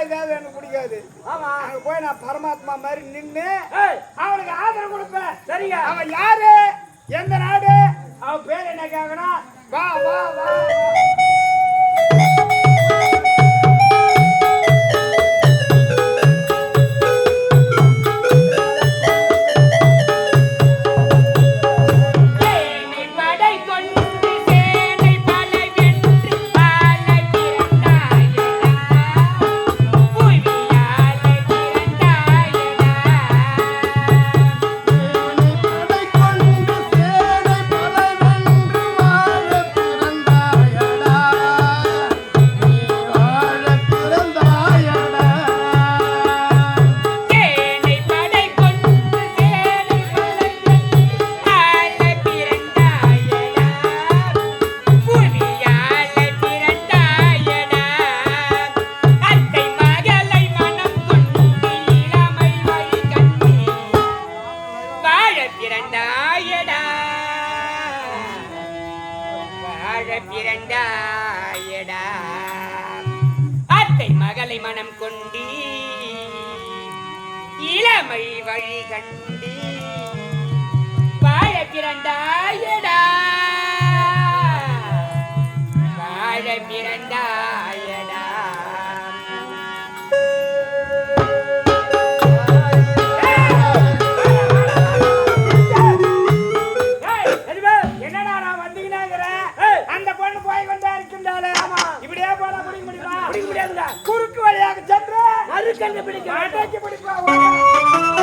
ஏதாவது எனக்கு பிடிக்காது. ஆமா. அங்க போய் நான் பரமாத்மா மாதிரி ஏய். அவனுக்கு ஆதரவு கொடுப்பேன். சரிங்க. அவன் யாரு? எந்த நாடு? அவன் பேர் என்ன கேட்கணும் வா வா வா. குறுக்கு வழியாக சென்று மறுக்கண்ணு பிடிக்க பிடிப்பா,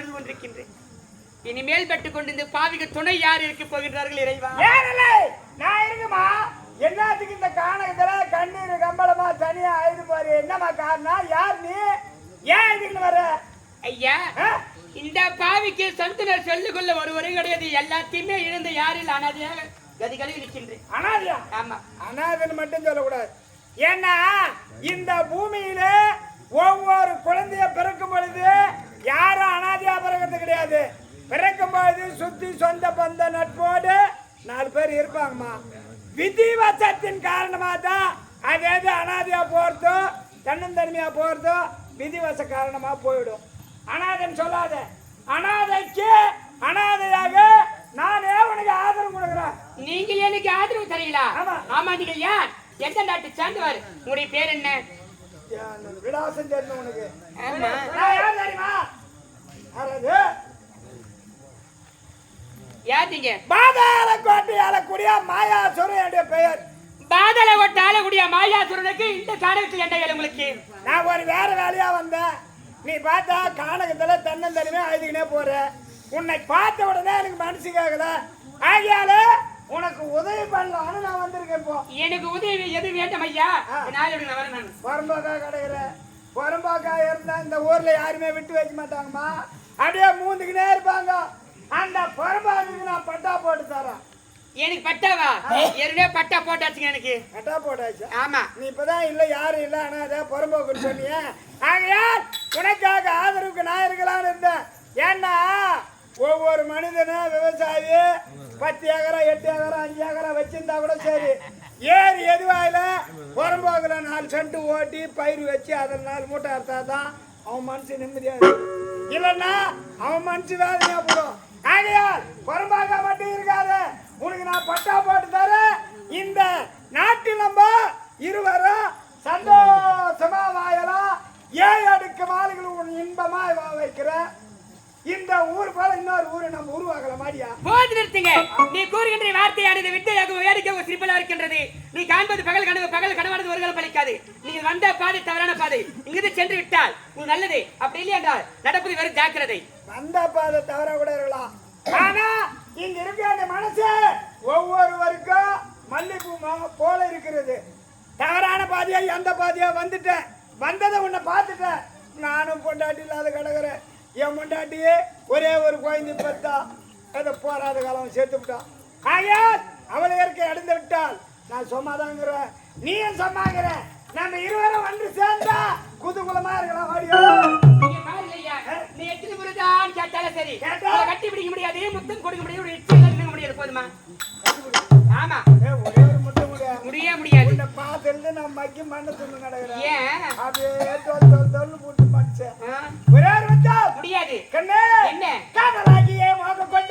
அழுது கொண்டிருக்கின்றேன். இனிமேல் பட்டு கொண்டு இந்த பாவிக்கு துணை யார் இருக்க போகின்றார்கள் இறைவா? நான் இருக்குமா? என்னத்துக்கு இந்த காணகத்துல கண்ணீர் கம்பளமா தனியா ஆயிடு பாரு என்னம்மா காரணம்? யார் நீ? ஏன் இதுக்கு வர ஐயா? இந்த பாவிக்கு சொந்தனர் சொல்லிக் கொள்ள ஒருவரும் கிடையாது. எல்லாத்தையுமே இழந்து யாரில் அனாதியாக கதிகளில் இருக்கின்றேன். அனாதையா? ஆமா. அனாதைன்னு மட்டும் சொல்லக்கூடாது. ஏன்னா இந்த பூமியில ஒவ்வொரு குழந்தைய பிறக்கும் பொழுது யாரும் அனாதையா பிறக்கிறது கிடையாது பிறக்கும் பொழுது சுத்தி சொந்த பந்த நட்போடு நாலு பேர் இருப்பாங்கம்மா. விதிவசத்தின் காரணமா தான் அது எது அனாதையா போறதோ தன்னந்தனிமையா போறதோ விதிவச காரணமா போயிடும். அனாதைன்னு சொல்லாத. அனாதைக்கு அனாதையாக நானே உனக்கு ஆதரவு கொடுக்குறேன். நீங்கள் எனக்கு ஆதரவு தரீங்களா? ஆமா. ஆமா நீங்கள் யார்? எந்த நாட்டு சார்ந்தவர்? உங்களுடைய பேர் என்ன? விலாசம் தெரியும் உனக்கு? ஆமா. நான் யார் தெரியுமா? நீங்க பாதாள கோட்டை ஆளக்கூடிய மாயாசுரன் என்ற பெயர். பாதல ஓட்ட ஆளக்கூடிய மாயாசுரனுக்கு இந்த காரணத்தில் என்ன உங்களுக்கு? நான் ஒரு வேற வேலையா வந்தேன். நீ பார்த்தா கானகத்துல தன்னந்தனிமே அழுதுகினே போற. உன்னை பார்த்த உடனே எனக்கு மனசு கேட்கல ஆகியால உனக்கு உதவி பண்ணலாம்னு நான் வந்திருக்கேன் இப்போ எனக்கு உதவி எது வேண்டும் ஐயா? நான் வரேன் நான். புறம்போக்கா கிடைக்கிற புறம்போக்கா இருந்தா இந்த ஊர்ல யாருமே விட்டு வைக்க மாட்டாங்கம்மா. அப்படியே மூந்துக்கினே இருப்பாங்க. அந்த புறம்போக்கு நான் பட்டா போட்டு தரேன். எனக்கு பட்டாவா? ஏற்கனவே பட்டா போட்டாச்சுங்க எனக்கு. பட்டா போட்டாச்சு? ஆமா. நீ இப்பதான் இல்ல யாரும் இல்ல ஆனா அதை புறம்போக்குன்னு சொன்னியே ஆகையால் உனக்காக ஆதரவுக்கு நான் இருக்கலாம்னு இருந்தேன். ஏன்னா ஒவ்வொரு மனிதனும் விவசாயி பத்து ஏக்கரா எட்டு ஏக்கரா அஞ்சு ஏக்கரா வச்சிருந்தா கூட சரி. ஏரி எதுவாயில புறம்போக்குல நாலு சென்ட் ஓட்டி பயிர் வச்சு அதில் நாலு மூட்டை அறுத்தாதான் அவன் மனசு நிம்மதியா இருக்கும். இல்லைன்னா அவன் மனசு வேதனையா போடும் ஆகையால் புறம்பாக்கா மட்டும் இருக்காது. உனக்கு நான் பட்டா போட்டு தரேன். இந்த நாட்டில் நம்ம இருவரும் சந்தோஷமா வாழலாம். ஏழு அடுக்கு மாலைகள் உன் இன்பமா வா வைக்கிறேன். இந்த ஊர் போல இன்னொரு ஊரை நம்ம உருவாக்கல மாடியா போது நிறுத்துங்க. நீ கூறுகின்ற வார்த்தையானது வித்தையாகவும் வேடிக்கையாகவும் சிரிப்பலா இருக்கின்றது. நீ காண்பது பகல் கனவு பகல் கனவானது ஒரு காலம் பலிக்காது நீங்கள் வந்த பாதை தவறான பாதை. இங்கிருந்து சென்று விட்டால் உன் நல்லது. அப்படி இல்லை என்றால் நடப்பது வெறும் ஜாக்கிரதை. வந்த பாதை தவற கூட இருக்கலாம் ஆனா இங்க இருக்க அந்த மனசு ஒவ்வொருவருக்கும் மல்லிகைப்பூ மா- போல இருக்கிறது தவறான பாதையா எந்த பாதையா வந்துட்டேன் வந்ததை உன்னை பார்த்துட்டேன் நானும் பொண்டாட்டி இல்லாத கிடக்குறேன். என் பொண்டாட்டியே ஒரே ஒரு குழந்தை பெற்றா அதை போராத காலம் சேர்த்து விட்டான் ஆயால் அவளை இயற்கை அடைந்து விட்டால் நான் சும்மாதாங்கிறேன். நீயும் சும்மாங்கிற? நம்ம இருவரும் ஒன்று சேர்ந்தா குதூகலமா இருக்கலாம் நீ எத்தனை முறை தான் கேட்டாலும் சரி. கேட்டா? பிடிக்க முடியாது முத்தம் கொடுக்க முடியாது ஒரு முடியாது போதுமா? ஆமா. முடிய முடியாது. உன்னை பார்த்துட்டு நான் மக்கி மண்ணை துண்ணு கிடக்குறேன் ஏன்? அப்படியே தொல் தொல் தொல்லு போட்டு மனுஷன் ஒரே முடியாது. கண்ணே என்ன? காதலாகியே மோக கொண்டது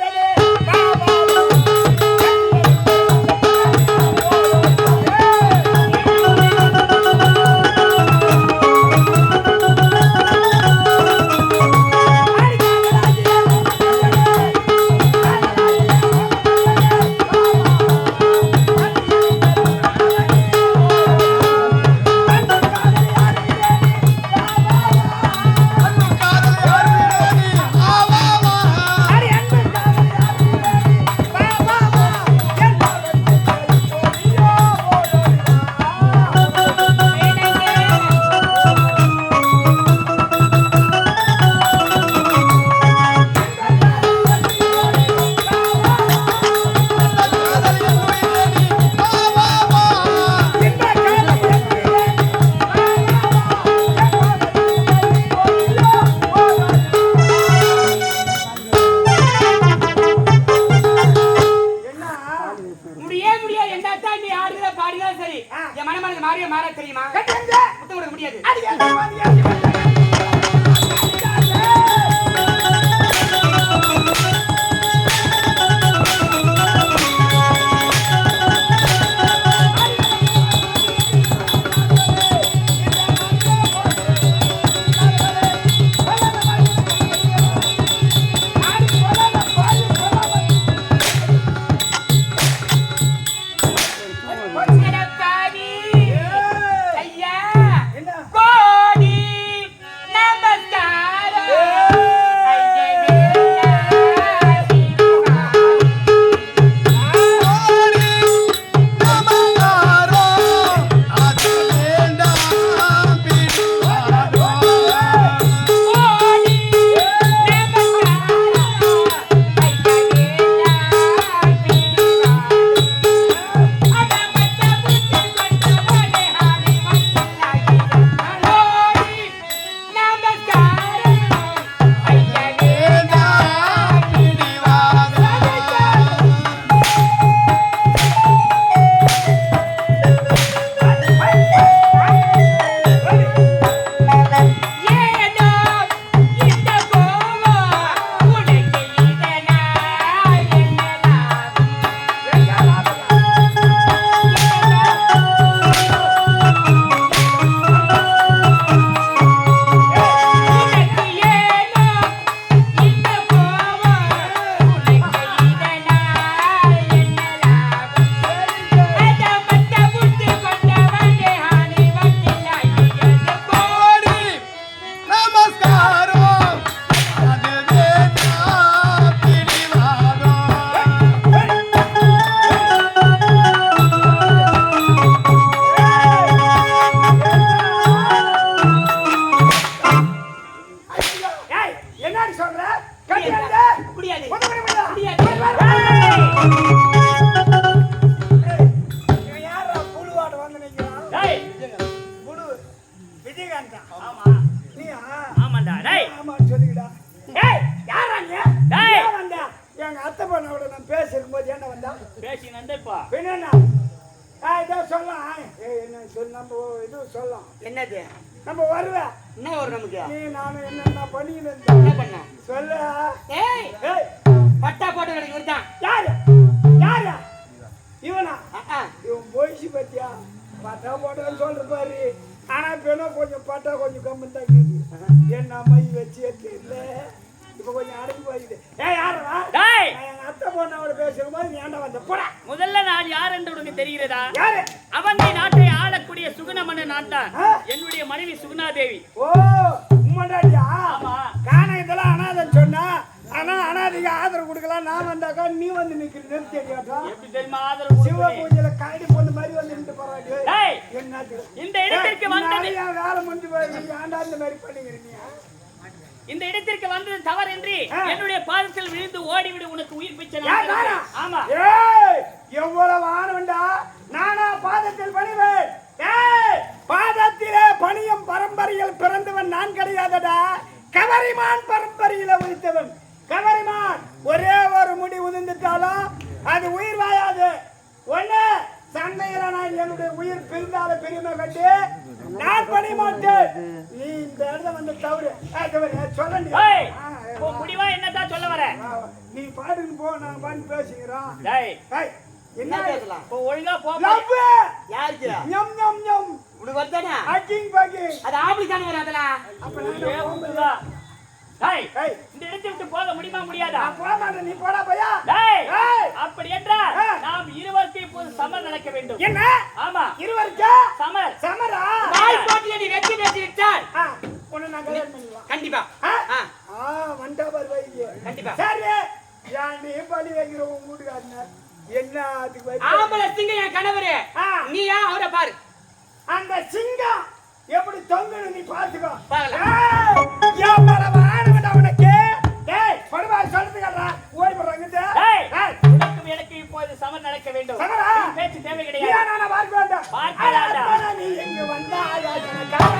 யாரு? யாரு? இவனா? ஆ இவன் போயிச்சு பத்தியா? பட்டா போட்டேன்னு சொல்ற பாரு ஆனா பெண்ணா கொஞ்சம் பட்டா கொஞ்சம் கம்மி தான். என்ன மை வச்சு தெரியல இப்ப கொஞ்சம் அடங்கி போயிடுது. ஏய் யாரா டேய்! நான் எங்க அத்தை பொண்ணோட பேசும் போது நீ ஏன்டா வந்த? போடா. முதல்ல நான் யார் என்று உனக்கு தெரிகிறதா? யாரு? அவந்தி நாட்டை ஆளக்கூடிய சுகுண மன்னன் நான் தான்? என்னுடைய மனைவி சுகுணா தேவி ஓ உம்மண்டாடியா ஆமா. காண இதெல்லாம் அனாதன்னு சொன்னா ஆனா அனாதைக்கு ஆதரவு கொடுக்கலாம். நான் வந்தாக்கா நீ வந்து நிக்கிற நிறுத்தி எப்படி தெரியுமா ஆதரவு சிவ? பூஜையில காடி பொண்ணு மாதிரி வந்து நின்று டேய் என்னது இந்த இடத்திற்கு வந்தது. என் வேலை முடிஞ்சு போய் ஏன்டா இந்த மாதிரி பண்ணிக்கிறீங்க இந்த இடத்திற்கு வந்தது தவறின்றி ஆ. என்னுடைய பாதத்தில் விழுந்து ஓடிவிடு உனக்கு உயிர் பிச்சை. ஆமா. எவ்வளவு ஆணுண்டா நானா பாதத்தில் பணிவேன். பாதத்திலே பணியும் பரம்பரையில் பிறந்தவன் நான் கிடையாதடா. கவரிமான் பரம்பரையில உதித்தவன் கவரிமான் ஒரே ஒரு முடி உதிர்ந்துட்டாலும் அது உயிர் வாயாது ஒண்ணு சண்டையில நான் என்னுடைய உயிர் பிரிந்தால பெருமை கட்டி நான் பணி மாட்டேன் நீ இந்த இடத்துல வந்து தவறு ஏய், தவறு சொல்ல ஏய் உன் முடிவா என்னதான் சொல்ல வர நீ பாடுன்னு போ நான் பாட்டு பேசிக்கிறோம் டேய் ஏய், என்ன என்ன பேசலாம் இப்போ ஒழுங்கா போ லவ் யாருக்கு ஞம் ஞம் ஞம் உனக்கு வருதானே அக்கிங் பக்கிங் அது ஆம்பளை தானே வரும் அதெல்லாம் அப்ப ஏ, நான் உங்களுதா? டேய் ஏய் இந்த இடத்தை விட்டு போக முடியுமா முடியாதா நான் போக மாட்டேன் நீ போடா பையா டேய் ஏய் அப்படி என்றால் ஆ. நாம் இருவருக்கும் இப்போது சமர் நடக்க வேண்டும் என்ன ஆமா இருவருக்கா சமர் சமரா வாய் போட்டில நீ வெற்றி பேசி விட்டால் ஆ, உன்னை நான் கல்யாணம் பண்ணிக்கலாம் கண்டிப்பா. வண்டா கண்டிப்பா. சரி. நீ பழி வைக்கிற உன் வீட்டுக்காரன? என்ன அதுக்கு வை ஆம்பளை சிங்கம் என் கணவரு. ஆ. நீ ஏன் அவரை பாரு? அந்த சிங்கம் எப்படி தொங்கணும் நீ பாத்துக்கோ மேல உனக்கு. டேய் படுவார் சொல்லுங்கடா ஓடி போறாங்க உனக்கும் எனக்கு இப்போது சமர் நடக்க வேண்டும். பேச்சு தேவை கிடையாது. நானா பார்க்க வேண்டாம்? பார்க்க அட, வேண்டாம். அத்தானே நீ எங்க வந்தா எனக்காக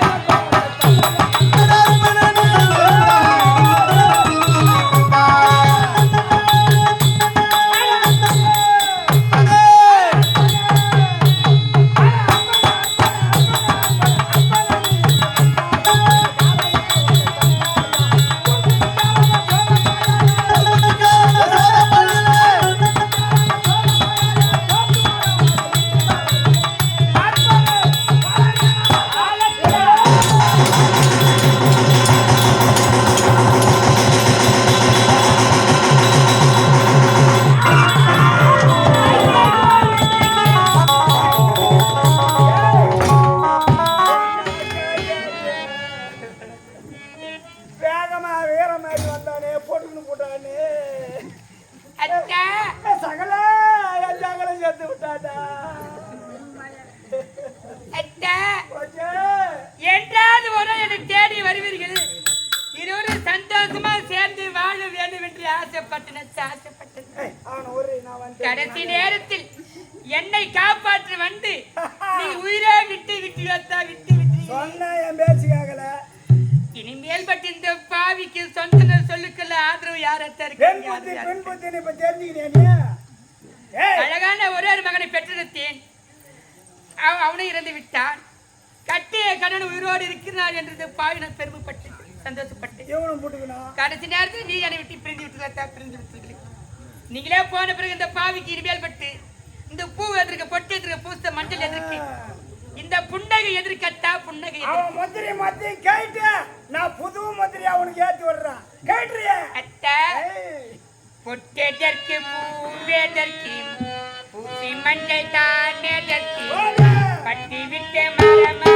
காப்பாற்ற வந்து நீ உயிரே விட்டு விட்டு வந்தா விட்டு விட்டு. சொன்ன என் பேச்சு கேட்கல இனிமேல் பட்டு இந்த பாவிக்கு சொந்த சொல்லுக்குள்ள ஆதரவு யாரத்தா இருக்கு? அழகான ஒரே ஒரு மகனை பெற்றெடுத்தேன். அவ- அவனும் இறந்து விட்டான். கட்டிய கண்ணன் உயிரோடு இருக்கிறான் என்று பாவி நான் பெருமைப்பட்டேன் சந்தோஷப்பட்டேன் கடைசி நேரத்தில் நீ என்னை விட்டு பிரிந்து விட்டு பிரிந்து விட்டு நீங்களே போன பிறகு இந்த பாவிக்கு இனிமேல் பட்டு இந்த பூ எதிர்க்க பொட்டு எதிர்க்க பூச மஞ்சள் எதிர்க்கு. இந்த புன்னகை எதிர்க்கத்தா புன்னகை. அவன் முத்திரி மத்தி கேட்டு நான் புது முத்திரி அவனுக்கு ஏத்தி விடுறான். கேட்டுறிய? அத்தா பொட்டெதற்கு பூவெதற்கு பூசி மஞ்சள் தானெதற்கு கட்டி விட்ட மரமா.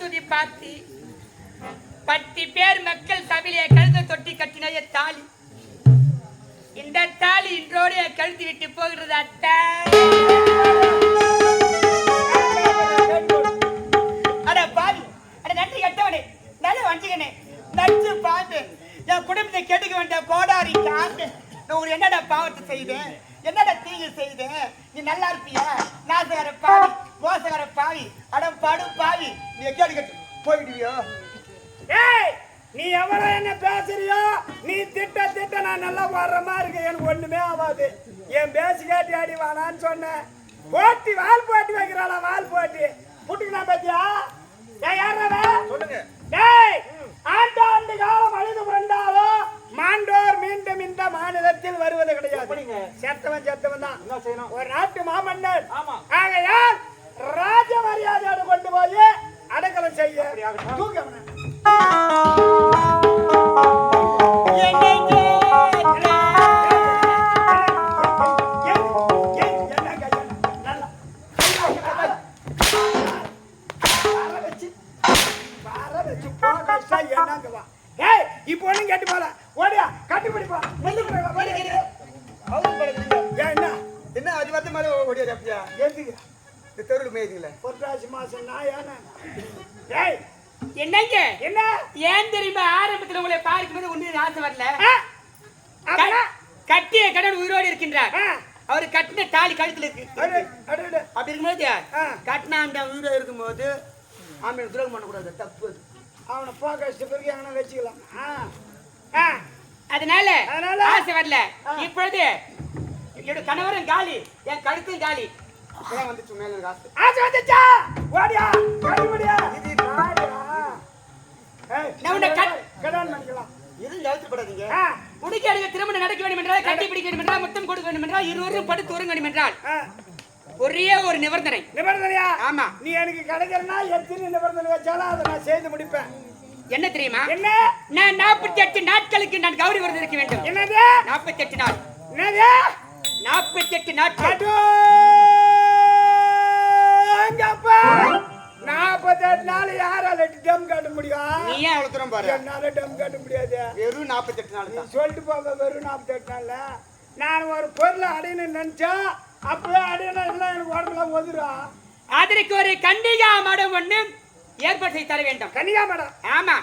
பார்த்து பத்து பேர் மக்கள் சபையிலே கழுத்தை தொட்டி கட்டின தாலி. இந்த தாலி இன்றோடு கழுத்து விட்டு போகிறது அத்தை. அட பாவி அட நன்றி கட்டவனே நல்ல வஞ்சிகனே நச்சு பாட்டு என் குடும்பத்தை கெடுக்க வேண்டிய கோடாரி காட்டு நான் ஒரு என்னடா பாவத்தை செய்தேன்? என்னடா தீங்கு செய்தேன்? நீ நல்லா இருப்பியா? நான் பாவி. மோசகர பாவி அடம் படு பாவி. நீ கேடு கட்டு போயிடுவியோ? ஏய் நீ எவ்வளவு என்ன பேசுறியோ நீ திட்ட திட்ட நான் நல்லா வர்ற மாதிரி இருக்கு. எனக்கு ஒண்ணுமே ஆகாது. என் பேசி காட்டி அடி வானான்னு சொன்னேன். போட்டி வால் போட்டி வைக்கிறாளா வால் போட்டி. புட்டுக்கினா பாத்தியா? ஏய் யாரா சொல்லுங்க. டேய் ஆண்டாண்டு காலம் அழுது புரண்டாலும் மாண்டோர் மீண்டும் இந்த மாநிலத்தில் வருவது கிடையாது. செத்தவன் செத்தவன் தான் ஒரு நாட்டு மாமன்னர். ஆகையால் ராஜ மரியாதையோடு கொண்டு போய் அடக்கலம் செய்ய. தூக்க. இப்போ ஒண்ணும் கேட்டு போல ஓடியா கட்டுப்படி போ. என்ன? என்ன அது வந்து மேலே ஓடியாரு அப்படியா? எதுக்கு தெருவில் மேய்துங்களே புரட்டாசி மாசம் ஏய் என்னங்க? என்ன? ஏன் தெரியுமா ஆரம்பத்துல உங்களை பார்க்கும்போது ஒண்ணு ஆசை வரல? கட்டிய கடன் உயிரோடு இருக்கின்றார். ஆ, அவர் கட்டின தாலி கழுத்துல இருக்கு. அப்படி இருக்கும்போது ஆ. கட்டின அந்த உயிரோடு இருக்கும்போது ஆம்பளை துரோகம் பண்ணக்கூடாது. தப்பு அது. அவனை போக்கஸ்ட் பிறகு எங்கன்னா வச்சுக்கலாம். ஆ. ஆ. அதனால அதனால? ஆசை வரல. இப்பொழுது என்னோட கணவரும் காலி என் கழுத்தும் காலி. இப்பதான் வந்துச்சு மேலே எனக்கு ஆசை. ஆசை வந்துச்சா? ஓடியா இது கடான் பண்ணிக்கலாம் எதுவும் எழுத்துப்படாதீங்க ஆ. முடிக்க அடிக்க திருமணம் நடக்க வேண்டும் என்றால் கட்டி பிடிக்க வேண்டும் என்றால் முத்தம் கொடுக்க வேண்டும் என்றால் இருவரும் படுத்து உறங்க வேண்டும் என்றால் ஆ. ஒரே ஒரு நிபந்தனை. நிபந்தனையா? ஆமா. நீ எனக்கு கிடைக்கிறனா எத்தனை நிபந்தனை வச்சாலும் அதை நான் செய்து முடிப்பேன். என்ன தெரியுமா? என்ன? நான் நாற்பத்தி எட்டு நாட்களுக்கு நான் கௌரி விரதம் இருக்க வேண்டும். என்னது? நாற்பத்தி எட்டு நாள். என்னது? நாற்பத்தி எட்டு நாட்கள் நாற்பத்தெட்டு நாள் யாரால டம் காட்ட முடியும்? நீ ஏன் அவ்வளோ தூரம் பாரு? என்னால டம் காட்ட முடியாது. வெறும் நாற்பத்தெட்டு நாள் நீ சொல்லிட்டு போக வெறும் நாற்பத்தெட்டு நாள்ல. நான் ஒரு பொருளை அடையணும்னு நினைச்சா அப்பவே அடையணும் இல்லை எனக்கு உடம்புல அதற்கு ஒரு கண்டிகா மடம் ஒண்ணு ஏற்பாடு செய்து தர வேண்டும். கன்னிகா மேடம்? ஆமா.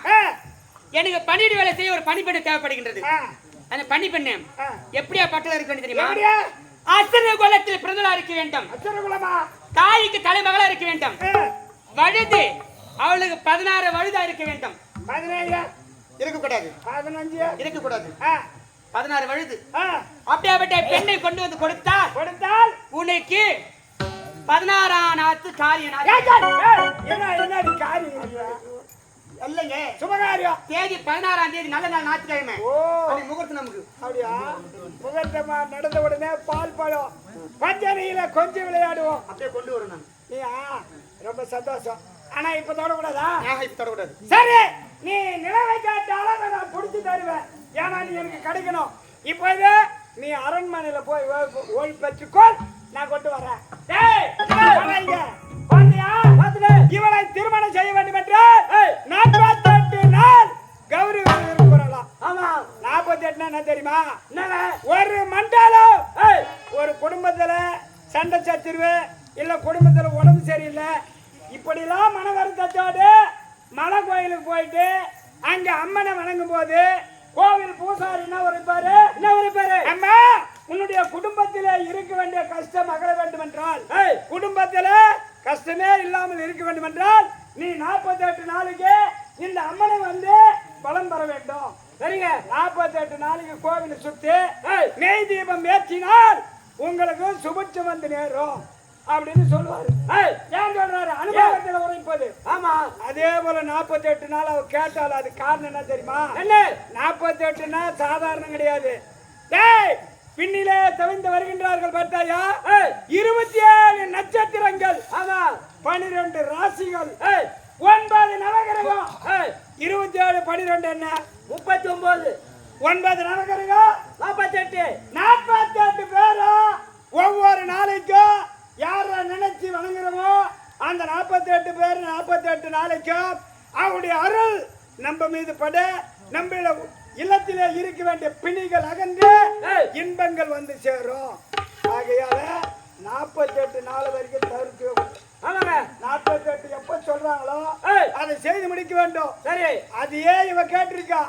எனக்கு பணியிட வேலை செய்ய ஒரு பணிப்பெண்ணு தேவைப்படுகின்றது. அந்த பணிப்பெண்ணு. எப்படியா பட்டல இருக்க தெரியுமா? அசுர குலத்தில் பிறந்தலா இருக்க வேண்டும். அச்சரகுலமா தாய்க்கு தலைமகளா இருக்க வேண்டும். வழுது அவளுக்கு பதினாறு வழுதா இருக்க வேண்டும். பதினேழு. இருக்கக்கூடாது. பதினஞ்சு. இருக்கக்கூடாது. பதினாறு வழுது. அப்படியாப்பட்ட பெண்ணை கொண்டு வந்து கொடுத்தால் கொடுத்தால் உனக்கு பதினாறாம் நாத்து காரிய நாள் ஏய், ஏய், ஏய், என்ன என்னடி காரியம்? இல்லைங்க. சுபகாரியம் தேதி பதினாறாம் தேதி நல்ல நாள் ஞாயிற்றுக்கிழமை. ஓ. அது முகூர்த்தம் நமக்கு. அப்படியா? முகத்தமா நடந்த உடனே பால் பழம். பஞ்சனையில கொஞ்சம் விளையாடுவோம். அப்படியே கொண்டு வரும் நான். நீயா? ரொம்ப சந்தோஷம். ஆனா இப்ப தொடக்கூடாதா? இப்போ தொடக்கூடாது. சரி நீ நிலவை கேட்டாலும் நான் புடிச்சு தருவேன். ஏன்னா நீ எனக்கு கிடைக்கணும். இப்போ இது நீ அரண்மனையில போய் ஓய்வு பெற்றுக்கொள். நான் கொண்டு வரேன். இவளை திருமணம் செய்ய வேண்டும் என்றால் நாற்பத்தெட்டு நாள் கௌரி விரதம் ஆமா. நாற்பத்தெட்டு என்ன தெரியுமா? ஒரு மண்டலம். ஒரு குடும்பத்துல சண்டை சச்சரவு இல்ல குடும்பத்துல உடம்பு சரியில்லை. இப்படிலாம் மன வருத்தத்தோடு மலை கோயிலுக்கு போயிட்டு அங்க அம்மனை வணங்கும் போது கோவில் பூசாரி என்ன உரைப்பாரு என்ன உரைப்பாரு அம்மா உன்னுடைய குடும்பத்திலே இருக்க வேண்டிய கஷ்டம் அகல வேண்டும் என்றால் குடும்பத்தில கஷ்டமே இல்லாமல் இருக்க வேண்டும் என்றால் நீ நாற்பத்தி எட்டு நாளைக்கு இந்த அம்மனை வந்து பலம் பெற வேண்டும். சரிங்க? நாற்பத்தி எட்டு நாளைக்கு கோவிலை சுத்தி நெய் தீபம் ஏற்றினால் உங்களுக்கு சுபிட்சம் வந்து நேரும் அப்படின்னு சொல்லுவாரு. ஏன் சொல்றாரு? அனுபவத்தில் உரைப்பது. ஆமா. அதே போல 48 நாள் அவர் கேட்டால் அது காரணம் என்ன தெரியுமா? என்ன? 48 நாள் சாதாரணம் கிடையாது. டேய் பின்னிலே தவிந்து வருகின்றார்கள் பார்த்தாயா? இருபத்தி ஏழு நட்சத்திரங்கள் ஆமா பனிரெண்டு ராசிகள் ஒன்பது நவகிரகம் இருபத்தி ஏழு பனிரெண்டு என்ன? முப்பத்தி ஒன்பது ஒன்பது நவகிரகம் நாற்பத்தி எட்டு நாற்பத்தி எட்டு பேரும் ஒவ்வொரு நாளைக்கும் யார நினைச்சு வணங்குறோமோ அந்த நாற்பத்தி எட்டு பேர் நாற்பத்தி எட்டு நாளைக்கும் அவருடைய அருள் நம்ம மீது பட நம்மள இல்லத்திலே இருக்க வேண்டிய பிணிகள் அகன்று இன்பங்கள் வந்து சேரும். ஆகையால நாற்பத்தெட்டு நாள் வரைக்கும் தவிர்க்க ஆமாங்க. நாற்பத்தெட்டு எப்ப சொல்றாங்களோ. அதை செய்து முடிக்க வேண்டும். சரி. அதையே இவ கேட்டிருக்கா.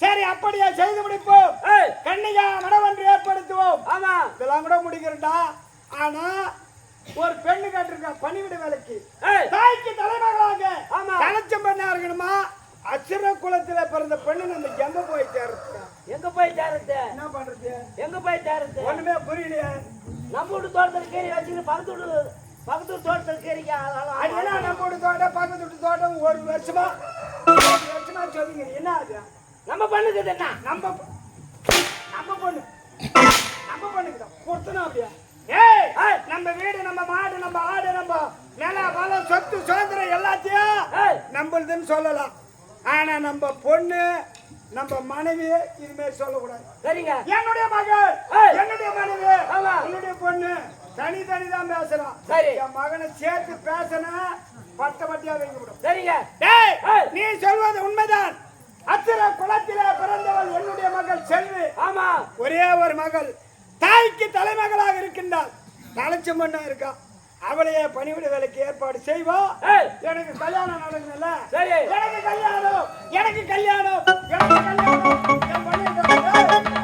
சரி அப்படியே செய்து முடிப்போம். கண்ணிகா மனவன்று ஏற்படுத்துவோம். ஆமா. இதெல்லாம் கூட முடிக்கிறேன்டா ஆனா ஒரு பெண்ணு கேட்டிருக்கா பணிவிட வேலைக்கு. தாய்க்கு தலைமகளாக ஆமா. கலச்சம் பெண்ணா இருக்கணுமா அசுர குலத்துல பிறந்த பெண்ணு நம்ம எங்க போய் சேர்றதுக்கா? எங்க போய் சேருது என்ன பண்றது? எங்க போய் சேருது ஒண்ணுமே புரியலையே. நம்ம வீட்டு தோட்டத்தில் கீரை வச்சுக்கிட்டு பக்கத்து வீட்டு பக்கத்து வீட்டு தோட்டத்தில் கீரைக்கு அது என்ன நம்ம வீட்டு தோட்டம்? பக்கத்து வீட்டு தோட்டம் ஒரு வருஷமா? ஒரு வருஷமா சொல்லுங்க என்ன அது? நம்ம பண்ணுது என்ன? நம்ம நம்ம பொண்ணு. நம்ம பொண்ணுக்குதான் பொருத்தணும் அப்படியா? ஏய்! நம்ம வீடு நம்ம மாடு நம்ம ஆடு நம்ம நில வளம் சொத்து சுதந்திரம் எல்லாத்தையும். நம்மளுதுன்னு சொல்லலாம். ஆனா நம்ம பொண்ணு நம்ம மனைவி இதுமாரி சொல்லக்கூடாது. சரிங்க. என்னுடைய மகள். என்னுடைய மனைவி ஆமா. என்னுடைய பொண்ணு தனி தனி தான் பேசுறோம் சரி. என் மகனை சேர்த்து பேசணும் பட்ட பட்டியா வைக்க முடியும் சரிங்க. நீ சொல்வது உண்மைதான். அத்திர குலத்திலே பிறந்தவள் என்னுடைய மகள் செல்வி. ஆமா. ஒரே ஒரு மகள். தாய்க்கு தலைமகளாக இருக்கின்றாள். தலைச்சம் பண்ணா இருக்கா? அவளையே பணிவிட வேலைக்கு ஏற்பாடு செய்வோம் எனக்கு கல்யாணம் நடக்குதுல்ல. எனக்கு கல்யாணம். எனக்கு கல்யாணம். எனக்கு கல்யாணம்.